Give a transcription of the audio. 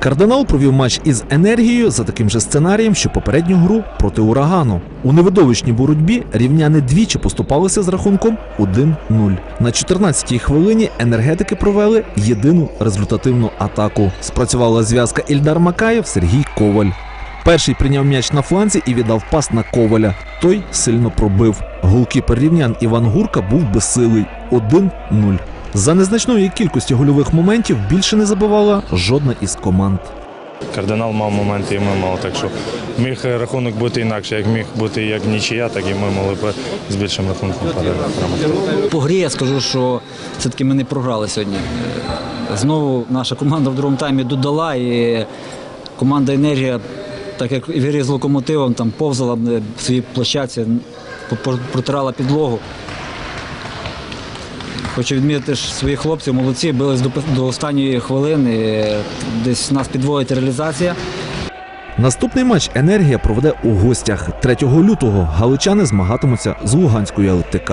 Кардинал провів матч із енергією за таким же сценарієм, що попередню гру проти урагану. У невидовищній боротьбі рівняни двічі поступалися з рахунком 1-0. На 14-й хвилині енергетики провели єдину результативну атаку. Спрацювала зв'язка Ільдар Макаєв Сергій Коваль. Перший прийняв м'яч на фланзі і віддав пас на Коваля. Той сильно пробив. Голкіпер рівнян Іван Гурка був безсилий 1-0. За незначної кількості гольових моментів більше не забивала жодна із команд. Кардинал мав моменти, і ми мали. Так що міг рахунок бути інакше. Як міг бути як нічия, так і ми могли б з більшим рахунком перемогти. По грі я скажу, що все-таки ми не програли сьогодні. Знову наша команда в другому таймі додала, і команда енергія, так як в грі з локомотивом, там повзала в своїй площадці, протирала підлогу. Хочу відмітити що своїх хлопців, молодці, бились до, до останньої хвилини. е, Десь нас підводить реалізація. Наступний матч енергія проведе у гостях 3 лютого. Галичани змагатимуться з Луганською ЛТК.